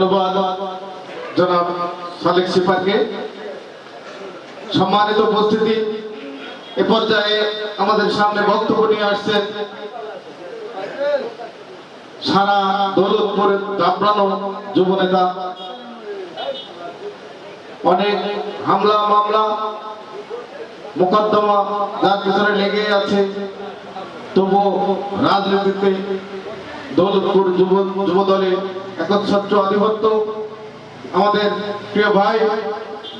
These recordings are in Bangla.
ধন্যবাদ, জনাব সালেক সিপারকে সম্মানিত উপস্থিতি, এ পর্যায়ে আমাদের সামনে বক্তব্য নিয়ে আসছেন সারা দৌলতপুরের দাবড়ানো যুব নেতা। অনেক হামলা, মামলা, মোকদ্দমা যার পিছনে লেগে আছে। তবু রাজনীতিতে দৌলতপুর যুব যুব দলের একচ্ছত্র আধিপত্য। আমাদের প্রিয় ভাই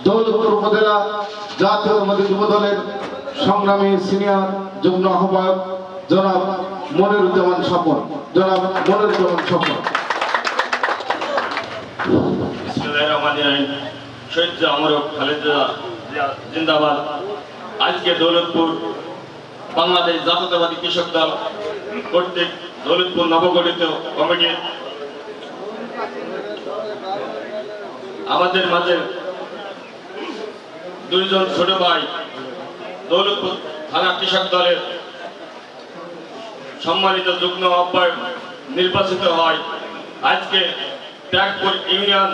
দৌলতপুর উপজেলা জাতীয়তাবাদী যুব দলের সংগ্রামী সিনিয়র যুগ্ম আহ্বায়ক জনাব মনিরুজ্জামান স্বপন। জনাব মনিরুজ্জামান স্বপন। বিসমিল্লাহির রহমানির রহিম। শহীদ আমর খালেদা জিন্দাবাদ। আজকে দৌলতপুর বাংলাদেশ জাতীয়তাবাদী কৃষক দল কর্তৃক দৌলতপুর নবগঠিত কমিটির আমাদের মাঝে দুইজন ছোট ভাই দৌলতপুর থানা কৃষক দলের সম্মানিত যুগ্ম আহ্বায়ক নির্বাচিত হয়। আজকে ত্যাগপুর ইউনিয়ন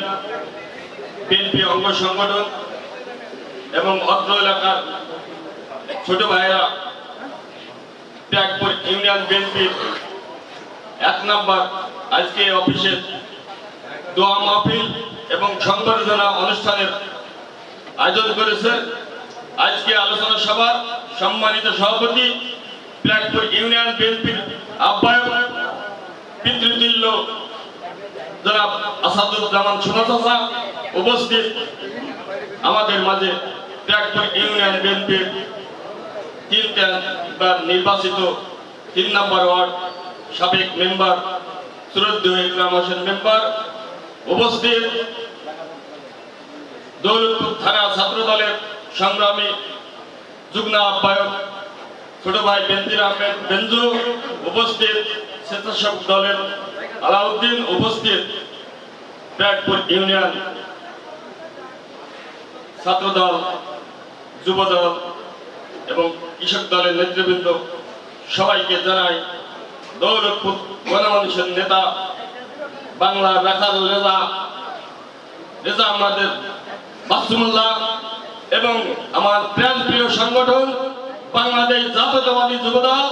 বিএনপি অঙ্গ সংগঠন এবং অত্র এলাকার ছোট ভাইয়েরা ত্যাগপুর ইউনিয়ন বিএনপির এক নাম্বার, আজকে অফিসের দোয়া মাহফিল এবং সংবর্ধনা অনুষ্ঠানের আয়োজন করেছে। আজকে আলোচনা সভা সম্মানিত সভাপতি ত্যাগপুর ইউনিয়ন বিএনপির আহ্বায়ক, পিতৃতুল্য জনাব আসাদুজ্জামান সোনাচাচা উপস্থিত আমাদের মাঝে ত্যাগপুর ইউনিয়ন বিএনপির তিনবার নির্বাচিত তিন নম্বর ওয়ার্ড সাবেক মেম্বার হোসেন মেম্বার, উপস্থিত দৌলতপুর থানা ছাত্র দলের সংগ্রামী যুগ্ম আহ্বায়ক ছোট ভাই বেন্দির আহমেদ বেঞ্জু উপস্থিত স্বেচ্ছাসেবক দলের আলাউদ্দিন, উপস্থিত ব্যাগপুর ইউনিয়ন ছাত্র দল যুব দল এবং কৃষক দলের নেতৃবৃন্দ সবাইকে জানাই দৌলতপুর গণমানুষের নেতা, বাংলা রাখাল রেজা রেজা আমাদের বাসুমুল্লাহ এবং আমার প্রাণ প্রিয় সংগঠন বাংলাদেশ জাতীয়তাবাদী যুবদল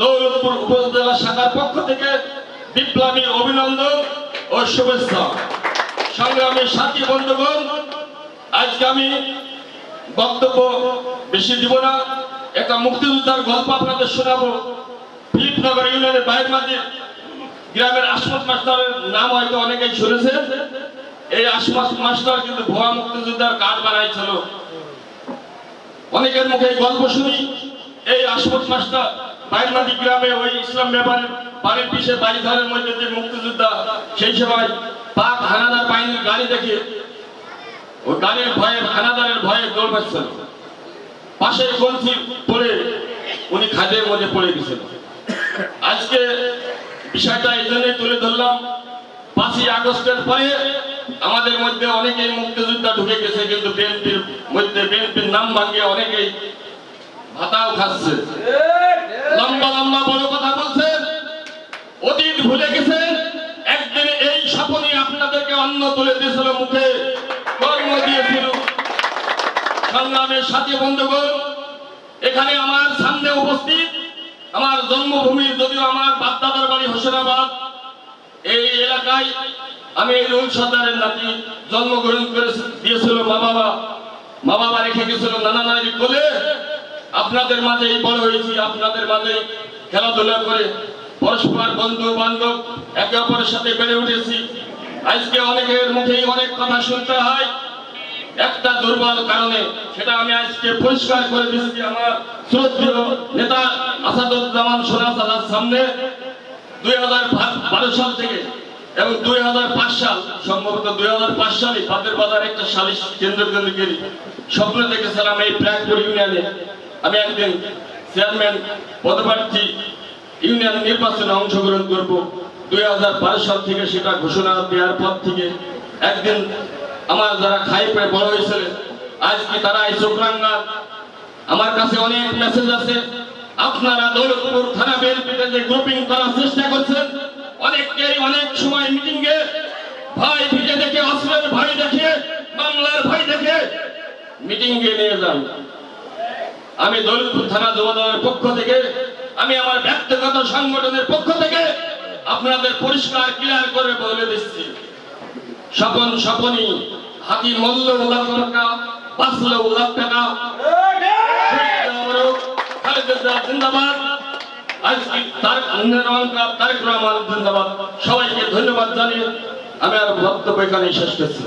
দৌলতপুর উপজেলা শাখার পক্ষ থেকে বিপ্লবী অভিনন্দন ও শুভেচ্ছা। সংগ্রামী সাথী বন্ধুগণ, আজকে আমি বক্তব্য বেশি দিব না, একটা মুক্তিযোদ্ধার গল্প আপনাদের শোনাবো। ফিলিপনগর ইউনিয়নের বাইরের মাঝে গ্রামের আসমত মাস্টারের নাম হয়তো অনেকেই শুনেছেন এই আসমত মাস্টার কিন্তু ভুয়া মুক্তিযোদ্ধার কার্ড বানাইছিল। অনেকের মুখে গল্প শুনি। এই আসমত মাস্টার গ্রামে ওই ইসলাম বাড়ির বাড়ি মধ্যে যে মুক্তিযোদ্ধা, সেই সময় পাক হানাদার বাহিনীর গাড়ি দেখে ও গাড়ির ভয়ে, হানাদারের ভয়ে দৌড় পাশে কলসি পড়ে উনি খাদের মধ্যে পড়ে গেছিল। আজকে বিষয়টা জন্যই তুলে ধরলাম, পাঁচই আগস্টের পরে আমাদের মধ্যে অনেকেই মুক্তিযোদ্ধা ঢুকে গেছে, কিন্তু বিএনপির মধ্যে, বিএনপির নাম ভাঙিয়ে অনেকেই ভাতাও খাচ্ছে। লম্বা লম্বা বড় কথা বলছেন অতীত ভুলে গেছেন একদিন এই স্বপনই আপনাদেরকে অন্ন তুলে দিয়েছিল মুখে, কর্ম দিয়েছিল। সংগ্রামের সাথী বন্ধুগণ, এখানে আমার সামনে উপস্থিত আমার জন্মভূমি যদিও আমার বাপদাদার বাড়ি হোসেনাবাদ, এই এলাকায় আমি রুল সর্দারের নাতি জন্মগ্রহণ করে দিয়েছিল মা বাবা মা বাবা রেখে গেছিল নানা নানির কোলে। আপনাদের মাঝেই বড় হয়েছি, আপনাদের মাঝে খেলাধুলা করে পরস্পর বন্ধু বান্ধব একে অপরের সাথে বেড়ে উঠেছি। আজকে অনেকের মুখেই অনেক কথা শুনতে হয়। একটা দুর্বল কারণে সেটা আমি আজকে পরিষ্কার করে দিচ্ছি আমার নেতা আসাদুজ্জামান সোনা সাদার সামনে দুই হাজার বারো সাল থেকে এবং দুই হাজার পাঁচ সাল, সম্ভবত দুই হাজার পাঁচ সালে বাদের বাজার একটা সালিশ কেন্দ্র কেন্দ্রকে স্বপ্ন দেখেছিলাম এই প্রাগপুর ইউনিয়নে আমি একদিন চেয়ারম্যান, পদপ্রার্থী, ইউনিয়ন নির্বাচনে অংশগ্রহণ করব। দুই হাজার বারো সাল থেকে সেটা ঘোষণা দেওয়ার পর থেকে একদিন আমার যারা খাই পেয়ে বড় হয়েছিল আজকে তারা এই চোখরাঙ্গা আমার কাছে অনেক মেসেজ আছে। আপনারা দৌলতপুর থানা বিএনপিতে যে গ্রুপিং করার চেষ্টা করছেন, অনেককেই অনেক সময় মিটিং এ ভাই ভিজে দেখে অস্ত্রের ভয় দেখে, বাংলার ভয় দেখে মিটিং এ নিয়ে যান। আমি দলিতপুর থানা জমাদারের পক্ষ থেকে, আমি আমার ব্যক্তিগত সংগঠনের পক্ষ থেকে আপনাদের পরিষ্কার ক্লিয়ার করে বলে দিচ্ছি। স্বপন স্বপনই হাতির মূল্য লাখ টাকা বাঁচলেও লাখ টাকা জিয়া জিন্দাবাদ। আজকে তারেক রহমান তারেক রহমান জিন্দাবাদ। সবাইকে ধন্যবাদ জানিয়ে আমি আর বক্তব্য এখানে শেষ করছি।